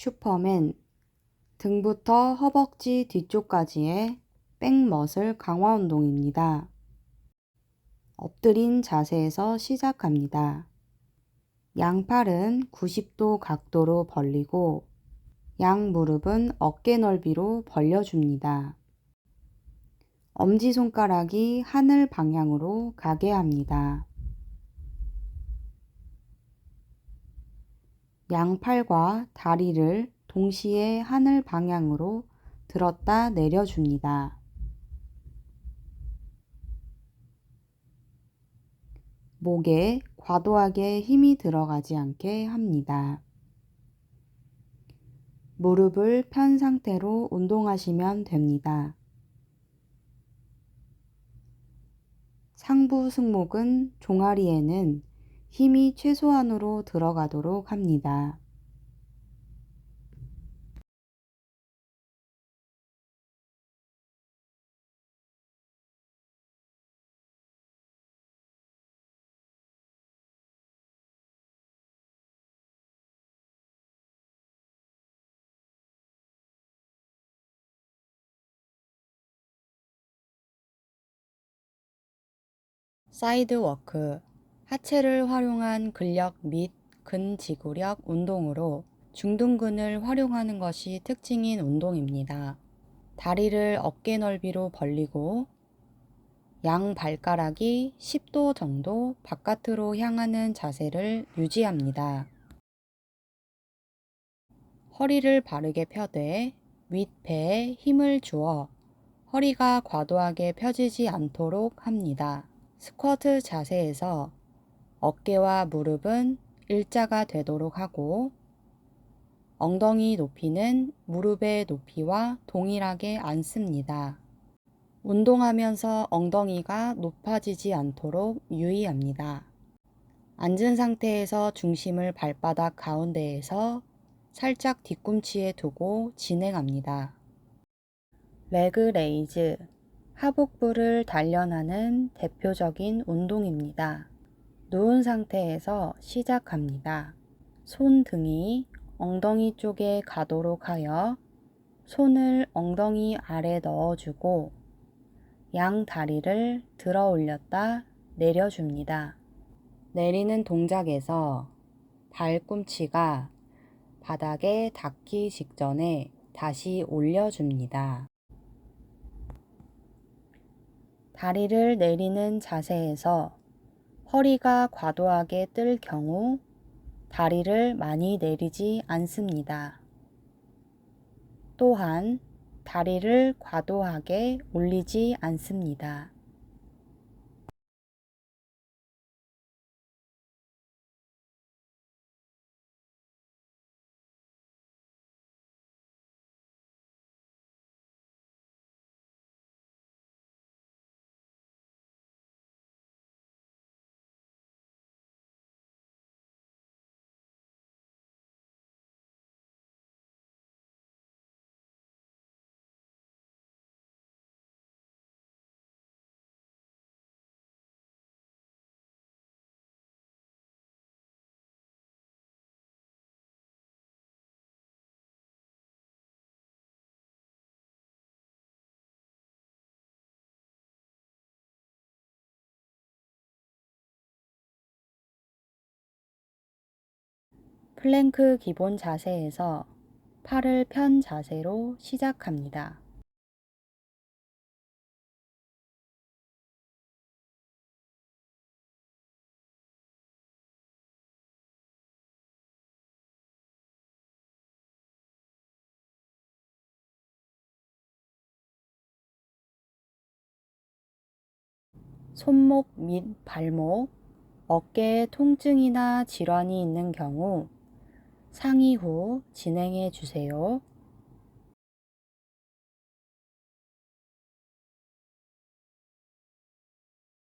슈퍼맨 등부터 허벅지 뒤쪽까지의 백머슬 강화 운동입니다. 엎드린 자세에서 시작합니다. 양팔은 90도 각도로 벌리고 양 무릎은 어깨 넓이로 벌려줍니다. 엄지손가락이 하늘 방향으로 가게 합니다. 양팔과 다리를 동시에 하늘 방향으로 들었다 내려줍니다. 목에 과도하게 힘이 들어가지 않게 합니다. 무릎을 편 상태로 운동하시면 됩니다. 상부 승모근 종아리에는 힘이 최소한으로 들어가도록 합니다. 사이드 워크, 하체를 활용한 근력 및 근지구력 운동으로 중둔근을 활용하는 것이 특징인 운동입니다. 다리를 어깨 넓이로 벌리고 양 발가락이 10도 정도 바깥으로 향하는 자세를 유지합니다. 허리를 바르게 펴되 윗배에 힘을 주어 허리가 과도하게 펴지지 않도록 합니다. 스쿼트 자세에서 어깨와 무릎은 일자가 되도록 하고 엉덩이 높이는 무릎의 높이와 동일하게 앉습니다. 운동하면서 엉덩이가 높아지지 않도록 유의합니다. 앉은 상태에서 중심을 발바닥 가운데에서 살짝 뒤꿈치에 두고 진행합니다. 레그 레이즈 하복부를 단련하는 대표적인 운동입니다. 누운 상태에서 시작합니다. 손 등이 엉덩이 쪽에 가도록 하여 손을 엉덩이 아래 넣어주고 양 다리를 들어 올렸다 내려줍니다. 내리는 동작에서 발꿈치가 바닥에 닿기 직전에 다시 올려줍니다. 다리를 내리는 자세에서 허리가 과도하게 뜰 경우 다리를 많이 내리지 않습니다. 또한 다리를 과도하게 올리지 않습니다. 플랭크 기본 자세에서 팔을 편 자세로 시작합니다. 손목 및 발목, 어깨에 통증이나 질환이 있는 경우 상의 후 진행해 주세요.